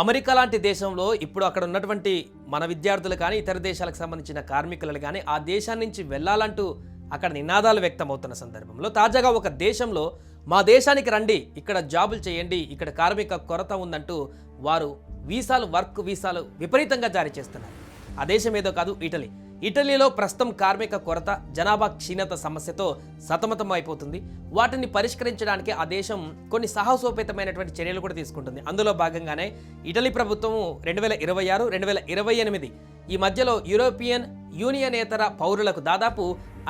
America లాంటి దేశంలో ఇప్పుడు అక్కడ ఉన్నటువంటి మన విద్యార్థులు కానీ ఇతర దేశాలకు సంబంధించిన కార్మికులు కానీ ఆ దేశాన్ని నుంచి వెళ్ళాలంటూ అక్కడ నినాదాలు వ్యక్తమవుతున్న సందర్భంలో తాజాగా ఒక దేశంలో మా దేశానికి రండి ఇక్కడ జాబులు చేయండి ఇక్కడ కార్మిక కొరత ఉందంటూ వారు వీసాలు వర్క్ వీసాలు విపరీతంగా జారీ చేస్తున్నారు. ఆ దేశం ఏదో కాదు ఇటలీ. ఇటలీలో ప్రస్తుతం కార్మిక కొరత జనాభా క్షీణత సమస్యతో సతమతం అయిపోతుంది. వాటిని పరిష్కరించడానికి ఆ దేశం కొన్ని సాహసోపేతమైనటువంటి చర్యలు కూడా తీసుకుంటుంది. అందులో భాగంగానే ఇటలీ ప్రభుత్వం రెండు వేల ఇరవై ఆరు రెండు వేల ఇరవై ఎనిమిది ఈ మధ్యలో యూరోపియన్ యూనియనేతర పౌరులకు దాదాపు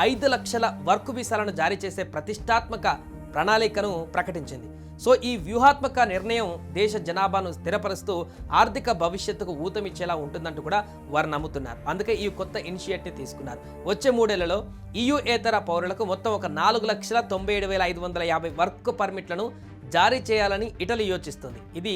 ఐదు లక్షల వర్క్ వీసాలను జారీ చేసే ప్రతిష్టాత్మక ప్రణాళికను ప్రకటించింది. సో ఈ వ్యూహాత్మక నిర్ణయం దేశ జనాభాను స్థిరపరుస్తూ ఆర్థిక భవిష్యత్తుకు ఊతమిచ్చేలా ఉంటుందంటూ కూడా వారు నమ్ముతున్నారు. అందుకే ఈ కొత్త ఇనిషియేటివ్ తీసుకున్నారు. వచ్చే మూడేళ్ళలో EU ఏతర పౌరులకు మొత్తం ఒక నాలుగు లక్షల తొంభై ఏడు వేల ఐదు వందల యాభై వర్క్ పర్మిట్లను జారీ చేయాలని ఇటలీ యోచిస్తుంది. ఇది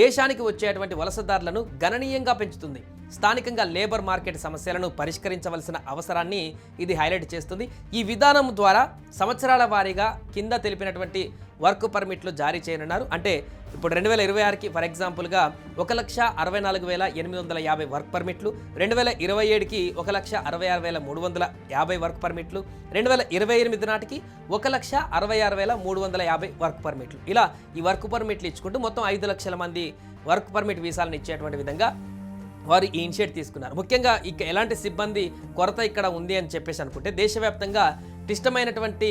దేశానికి వచ్చేటువంటి వలసదారులను గణనీయంగా పెంచుతుంది. స్థానికంగా లేబర్ మార్కెట్ సమస్యలను పరిష్కరించవలసిన అవసరాన్ని ఇది హైలైట్ చేస్తుంది. ఈ విధానం ద్వారా సంవత్సరాల వారీగా కింద తెలిపినటువంటి వర్క్ పర్మిట్లు జారీ చేయనున్నారు. అంటే ఇప్పుడు రెండు వేల ఇరవై ఆరుకి ఫర్ ఎగ్జాంపుల్గా ఒక లక్ష అరవై నాలుగు వేల ఎనిమిది వందల యాభై వర్క్ పర్మిట్లు రెండు వేల ఇరవై ఏడుకి ఒక లక్ష అరవై ఆరు వేల మూడు వందల యాభై వర్క్ పర్మిట్లు రెండు వేల ఇరవై ఎనిమిది నాటికి ఒక లక్ష అరవై ఆరు వేల మూడు వందల యాభై వర్క్ పర్మిట్లు. ఇలా ఈ వర్క్ పర్మిట్లు ఇచ్చుకుంటూ మొత్తం ఐదు లక్షల మంది వర్క్ పర్మిట్ వీసాలను ఇచ్చేటువంటి విధంగా వారు ఈ ఇనిషియేట్ తీసుకున్నారు. ముఖ్యంగా ఇక ఎలాంటి సిబ్బంది కొరత ఇక్కడ ఉంది అని చెప్పేసి అనుకుంటే దేశవ్యాప్తంగా క్లిష్టమైనటువంటి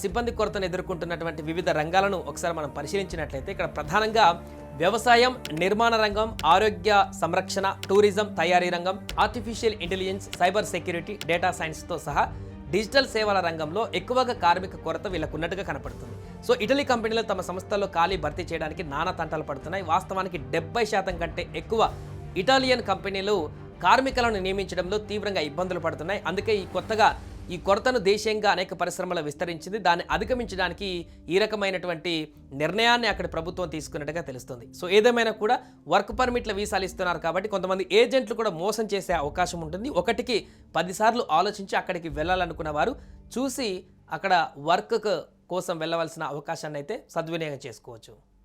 సిబ్బంది కొరతను ఎదుర్కొంటున్నటువంటి వివిధ రంగాలను ఒకసారి మనం పరిశీలించినట్లయితే ఇక్కడ ప్రధానంగా వ్యవసాయం నిర్మాణ రంగం ఆరోగ్య సంరక్షణ టూరిజం తయారీ రంగం artificial intelligence cyber security data సైన్స్తో సహా డిజిటల్ సేవల రంగంలో ఎక్కువగా కార్మిక కొరత వీళ్ళకు ఉన్నట్టుగా కనపడుతుంది. సో ఇటలీ కంపెనీలు తమ సంస్థల్లో ఖాళీ భర్తీ చేయడానికి నానా తంటాలు పడుతున్నాయి. వాస్తవానికి డెబ్బై శాతం కంటే ఎక్కువ ఇటాలియన్ కంపెనీలు కార్మికులను నియమించడంలో తీవ్రంగా ఇబ్బందులు పడుతున్నాయి. అందుకే ఈ కొత్తగా ఈ కొరతను దేశీయంగా అనేక పరిశ్రమలు విస్తరించింది. దాన్ని అధిగమించడానికి ఈ రకమైనటువంటి నిర్ణయాన్ని అక్కడ ప్రభుత్వం తీసుకున్నట్టుగా తెలుస్తుంది. సో ఏదేమైనా కూడా వర్క్ పర్మిట్ల వీసాలు ఇస్తున్నారు కాబట్టి కొంతమంది ఏజెంట్లు కూడా మోసం చేసే అవకాశం ఉంటుంది. ఒకటికి పదిసార్లు ఆలోచించి అక్కడికి వెళ్ళాలనుకున్న వారు చూసి అక్కడ వర్క్ కోసం వెళ్ళవలసిన అవకాశాన్ని అయితే సద్వినియోగం చేసుకోవచ్చు.